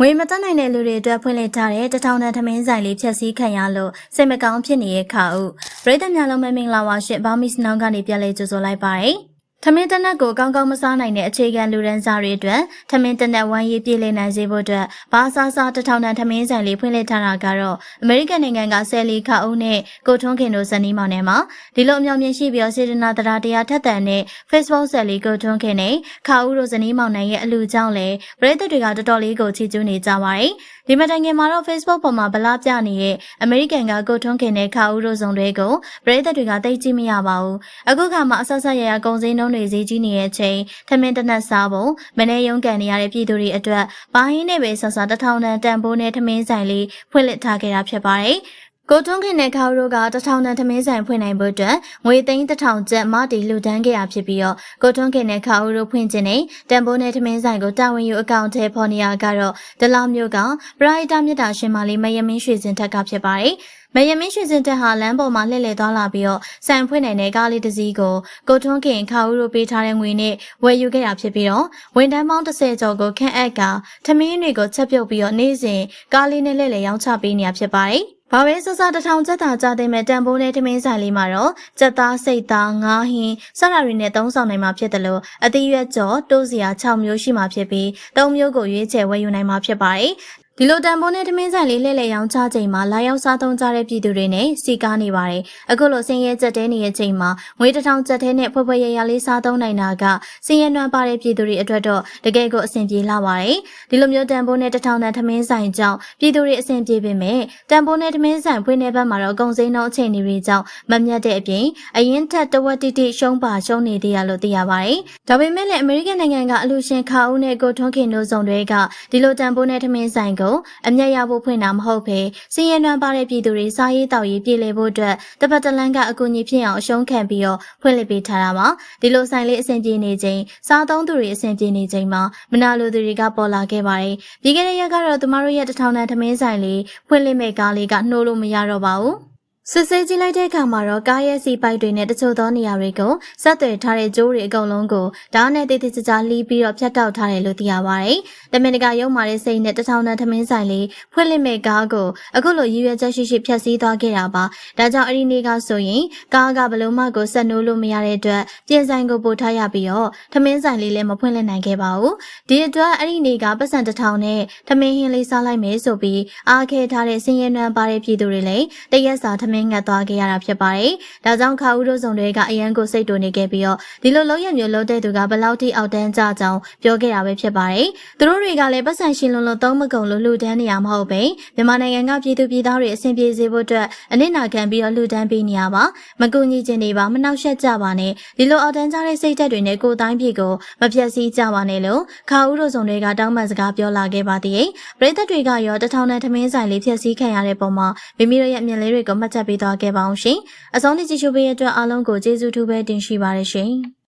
ငွေမတက်နိုင်တဲ့လူတွေအတွက်ဖွင့်လှစ်ထားတဲ့တထောင်တန်ထမင်းဆိုင်လေးဖြည့်ဆည်းခံရလို့စိတ်မကောင်းဖြစ်နေတဲ့ခါဦးပရိသတ်များလုံးမမင်္ဂလာပါရှင်ဘာမီစနောင်းကနေပြန်လည်ကြိုဆိုလိုက်ပါတယ် ထမင်းတနက်ကိုကောင်းကောင်းမစားနိုင်တဲ့အခြေခံလူရန်စားတွေအတွက်ထမင်းတနက်ဝမ်းရည်ပြည်လည်နိုင်စေဖို့အတွက်ဘာစားစားတထောင်တန်ထမင်းဆိုင်လေးဖွင့်လှစ်ထားတာကတော့အမေရိကန်နိုင်ငံကဆယ်လီခါဦးနဲ့ကိုထွန်းခင်တို့ဇနီးမောင်နဲ့မှာဒီလိုအမြောင်မြင်ရှိပြီးစေတနာတရားတရားထက်သန်တဲ့ Facebook ဆယ်လီကိုထွန်းခင်နဲ့ခါဦးတို့ဇနီးမောင်နှံရဲ့အလူကြောင့်လည်းပရိသတ်တွေကတော်တော်လေးကိုချီးကျူးနေကြပါတယ်ဒီမတိုင်ခင်မှာတော့ Facebook ပေါ်မှာဗလာပြနေတဲ့အမေရိကန်ကကိုထွန်းခင်နဲ့ခါဦးတို့စုံတွေကိုပရိသတ်တွေကသိကြည့်မရပါဘူးအခုခါမှာအဆက်ဆက်ရရကုန်စည်နှုန်းတွေဈေးကြီးနေတဲ့အချိန်ထမင်းတစ်နက်စားဖို့မနေ့ရုံးကန်နေရတဲ့ပြည်သူတွေအတွက်ဘာဟင်းနဲ့ပဲဆဆတထောင်တန်တန်ဖိုးနဲ့ထမင်းဆိုင်လေးဖွင့်လှစ်ထားခဲ့တာဖြစ်ပါတယ်ကိုထွန်းခင်နဲ့ခေါတို့ကတထောင်တန်သမင်းဆိုင်ဖွင့်နိုင်ဖို့အတွက်ငွေသိန်းတစ်ထောင်ကျပ်မတီလူတန်းခဲ့ရဖြစ်ပြီးတော့ကိုထွန်းခင်နဲ့ခေါတို့ဖွင့်ခြင်းနဲ့တန်ဖိုးနဲ့သမင်းဆိုင်ကိုတာဝန်ယူအကောင့်ထဲပေါ်နေရကတော့ဒလာမျိုးကပရိုက်တာမြတ်တာရှင်မလေးမယမင်းရွှေစင်ထက်ကဖြစ်ပါတယ် မယမင်းရွှေစင်တက်ဟာလမ်းပေါ်မှာလှည့်လည်သွားလာပြီးတော့ဆိုင်ဖွင့်နိုင်တဲ့ကားလေးတစ်စီးကိုကိုထွန်းခင်ခါဦးတို့ပေးထားတဲ့ငွေနဲ့ဝယ်ယူခဲ့တာဖြစ်ပြီးတော့ဝန်ထမ်းပေါင်း30ကျော်ကိုခန့်အပ်ကထမင်းတွေကိုချက်ပြုတ်ပြီးတော့နေ့စဉ်ကားလေးနဲ့လှည့်လည်ရောင်းချပေးနေရဖြစ်ပါတယ်ဘာပဲစစတထောင်ချက်တာကြတဲ့မဲ့တန်ဖိုးနဲ့ထမင်းဆိုင်လေးမှာတော့ကြက်သားစိတ်သားငါးဟင်းစတာတွေနဲ့သုံးဆောင်နိုင်မှာဖြစ်တယ်လို့အသီးရွက်ကြော်တိုးစရာ6မျိုးရှိမှာဖြစ်ပြီး၃မျိုးကိုရွေးချယ်ဝယ်ယူနိုင်မှာဖြစ်ပါတယ် ဒီလိုတန်ဖိုးနဲ့ထမင်းဆိုင်လေးလှည့်လည်ရောင်းချချိန်မှာလာရောက်စားသုံးကြတဲ့ပြည်သူတွေနဲ့စီကားနေပါတယ်။အခုလိုဆင်းရဲကြက်တဲနေတဲ့ချိန်မှာငွေတစ်ထောင်ကြက်တဲနဲ့ဖွယ်ဖွယ်ရရလေးစားသုံးနိုင်တာကဆင်းရဲနွမ်းပါတဲ့ပြည်သူတွေအတွက်တော့တကယ်ကိုအဆင်ပြေလာပါတယ်။ဒီလိုမျိုးတန်ဖိုးနဲ့တစ်ထောင်တန်ထမင်းဆိုင်ကြောင့်ပြည်သူတွေအဆင်ပြေပေမဲ့တန်ဖိုးနဲ့ထမင်းဆိုင်ဖွင့်နေဘက်မှာတော့အကုန်စိမ်းနှုန်းအချိန်တွေကြောင့်မမြတ်တဲ့အပြင်အရင်ထက်တဝက်တိတိရှုံးပါရှုံးနေသေးရလို့သိရပါတယ်။ဒါပေမဲ့လည်းအမေရိကန်နိုင်ငံကအလူရှင်ခါဦးနဲ့ကိုထွန်းခင်တို့စုံတွေကဒီလိုတန်ဖိုးနဲ့ထမင်းဆိုင်ကိုအမျက်ရဖို့ဖွင့်တာမဟုတ်ဘဲစည်ရနွမ်းပါတဲ့ပြည်သူတွေစားရေးတောက်ရေးပြည်လေဖို့အတွက်တပတ်တလန်းကအကူအညီဖြစ်အောင်အရှုံးခံပြီးတော့ဖွင့်လှစ်ပေးထားတာပါဒီလိုဆိုင်လေးအဆင်ပြေနေချိန်စားသုံးသူတွေအဆင်ပြေနေချိန်မှာမနာလိုသူတွေကပေါ်လာခဲ့ပါတယ်ပြီးခဲ့တဲ့ရက်ကတော့သူမတို့ရဲ့တထောင်တန်ထမင်းဆိုင်လေးဖွင့်လှစ်မဲ့ကားလေးကနှိုးလို့မရတော့ပါဘူး စစ်ဆေးကြည့်လိုက်တဲ့အခါမှာတော့ကားရဲ့စီပိုက်တွေနဲ့တချို့သောနေရာတွေကိုဆက်သွယ်ထားတဲ့ကြိုးတွေအကုန်လုံးကိုဓာတ်နဲ့တိတိကျကျလှီးပြီးတော့ဖြတ်တောက်ထားတယ်လို့သိရပါတယ်။တမင်တကာရုံမာတဲ့စိတ်နဲ့တထောင်တန်ထမင်းဆိုင်လေးဖွင့်လှစ်မဲ့ကားကိုအခုလိုရည်ရွယ်ချက်ရှိရှိဖြတ်စည်းသွားခဲ့တာပါ။ဒါကြောင့်အဲ့ဒီနေ့ကဆိုရင်ကားကဘလုံးမကိုဆက်နိုးလို့မရတဲ့အတွက်ပြင်ဆိုင်ကိုပို့ထားရပြီးတော့ထမင်းဆိုင်လေးလည်းမဖွင့်လှစ်နိုင်ခဲ့ပါဘူး။ဒီအတွက်အဲ့ဒီနေ့ကပတ်စံတစ်ထောင်နဲ့ထမင်းဟင်းလေးစားလိုက်မယ်ဆိုပြီးအားခဲထားတဲ့စင်ရဲနွမ်းပါတဲ့ပြည်သူတွေလည်းတရက်စာထမင်းငတ်သွားခဲ့ရတာဖြစ်ပါတယ်။ဒါကြောင့်ခါဦးတို့စုံတွေကအရန်ကိုစိတ်တူနေခဲ့ပြီးတော့ဒီလိုလုံးရမျိုးလုံးတဲ့သူကဘလောက်ထိအောက်တန်းကြကြောင်းပြောခဲ့တာပဲဖြစ်ပါတယ်။သူတို့တွေကလည်းပတ်စံရှင်လုံးလုံးသုံးမကုန်လို့လှူဒန်းနေရမဟုတ်ပဲမြန်မာနိုင်ငံကပြည်သူပြည်သားတွေအဆင်ပြေစေဖို့အတွက်အနစ်နာခံပြီးတော့လှူဒန်းပေးနေရပါ။မကူညီခြင်းတွေပါမနှောက်ယှက်ကြပါနဲ့။ဒီလိုအောက်တန်းကြတဲ့စိတ်သက်တွေနဲ့ကိုယ်တိုင်းပြည်ကိုမပြတ်စည်းကြပါနဲ့လို့ခါဦးတို့စုံတွေကတောင်းပန်စကားပြောလာခဲ့ပါသေးတယ်။ပရိသတ်တွေကရောတထောင်နဲ့ထမင်းဆိုင်လေးဖြည့်ဆည်းခံရတဲ့ပုံမှာမိမိတို့ရဲ့အမြင်လေးတွေကိုမှတ်ချက်ပေးသွားခဲ့ပါအောင်ရှင်။အဆုံးထိကြည့်ရှုပေးတဲ့အတွက်အားလုံးကိုကျေးဇူးထူးပဲတင်ရှိပါတယ်ရှင်။